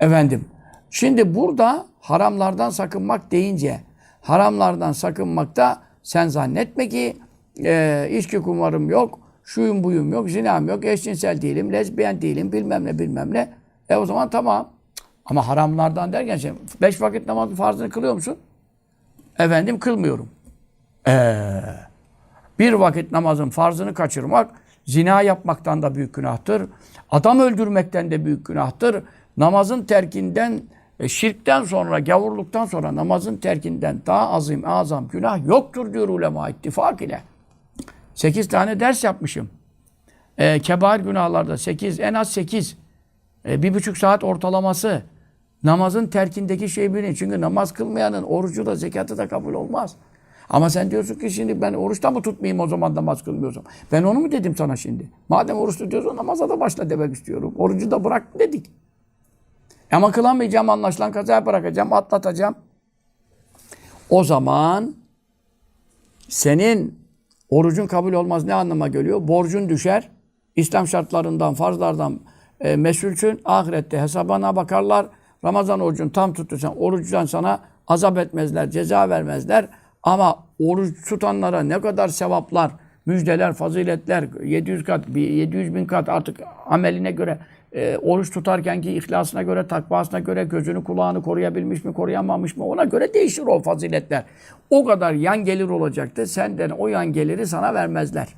Efendim. Şimdi burada haramlardan sakınmak deyince haramlardan sakınmakta sen zannetme ki e, içki kumarım yok, şuyum buyum yok, zinam yok, eşcinsel değilim, lezbiyen değilim, bilmem ne bilmem ne. E o zaman tamam. Ama haramlardan derken sen beş vakit namazın farzını kılıyor musun? Efendim kılmıyorum. Ee, bir vakit namazın farzını kaçırmak zina yapmaktan da büyük günahtır. Adam öldürmekten de büyük günahtır. Namazın terkinden, e, şirkten sonra, gavurluktan sonra namazın terkinden daha azim, azam günah yoktur diyor ulema ittifak ile. Sekiz tane ders yapmışım. E, kebair günahlarda sekiz, en az sekiz. E, bir buçuk saat ortalaması. Namazın terkindeki şey bilin. Çünkü namaz kılmayanın orucu da zekatı da kabul olmaz. Ama sen diyorsun ki şimdi ben oruçta mı tutmayayım o zaman namaz kılmıyorsam? Ben onu mu dedim sana şimdi? Madem oruç tutuyorsun namaza da başla demek istiyorum. Orucu da bırak dedik. Ama kılamayacağım anlaşılan kazaya bırakacağım, atlatacağım. O zaman senin orucun kabul olmaz ne anlama geliyor? Borcun düşer. İslam şartlarından, farzlardan e, mesulsün. Ahirette hesabına bakarlar. Ramazan orucun tam tuttuysan oruçtan sana azap etmezler, ceza vermezler. Ama oruç tutanlara ne kadar sevaplar, müjdeler, faziletler, 700 kat, 700 bin kat artık ameline göre, e, oruç tutarken ki ihlasına göre, takvasına göre, gözünü kulağını koruyabilmiş mi, koruyamamış mı ona göre değişir o faziletler. O kadar yan gelir olacaktı. Senden o yan geliri sana vermezler.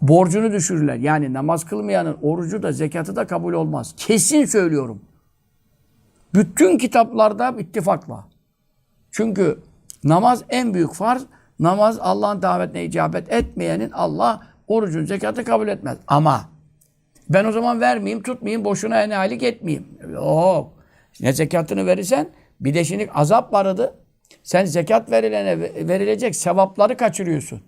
Borcunu düşürürler. Yani namaz kılmayanın orucu da zekatı da kabul olmaz. Kesin söylüyorum. Bütün kitaplarda ittifakla. Çünkü namaz en büyük farz. Namaz Allah'ın davetine icabet etmeyenin Allah orucun zekatı kabul etmez. Ama ben o zaman vermeyeyim, tutmayayım, boşuna enaylik etmeyeyim. Yok. Ne zekatını verirsen bir de şimdi azap vardı. Sen zekat verilene verilecek sevapları kaçırıyorsun.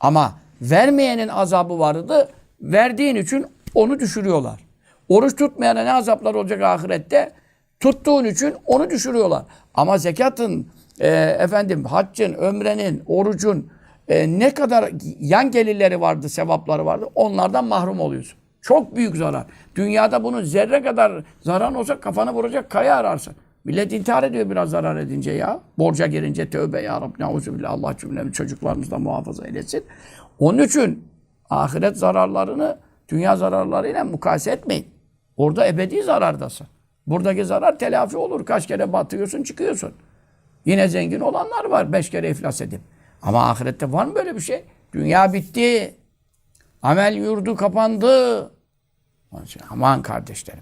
Ama vermeyenin azabı vardı. Verdiğin için onu düşürüyorlar. Oruç tutmayana ne azaplar olacak ahirette? Tuttuğun için onu düşürüyorlar. Ama zekatın, e, efendim haccın, ömrenin, orucun e, ne kadar yan gelirleri vardı, sevapları vardı onlardan mahrum oluyorsun. Çok büyük zarar. Dünyada bunun zerre kadar zarar olsa kafanı vuracak kaya ararsın. Millet intihar ediyor biraz zarar edince ya. Borca girince tövbe ya Rabbi. Neuzubillah. Allah cümlemiz çocuklarımızdan muhafaza eylesin. Onun için ahiret zararlarını dünya zararlarıyla mukayese etmeyin. Orada ebedi zarardasın. Buradaki zarar telafi olur. Kaç kere batıyorsun çıkıyorsun. Yine zengin olanlar var beş kere iflas edip. Ama ahirette var mı böyle bir şey? Dünya bitti. Amel yurdu kapandı. Onun için Aman kardeşlerim.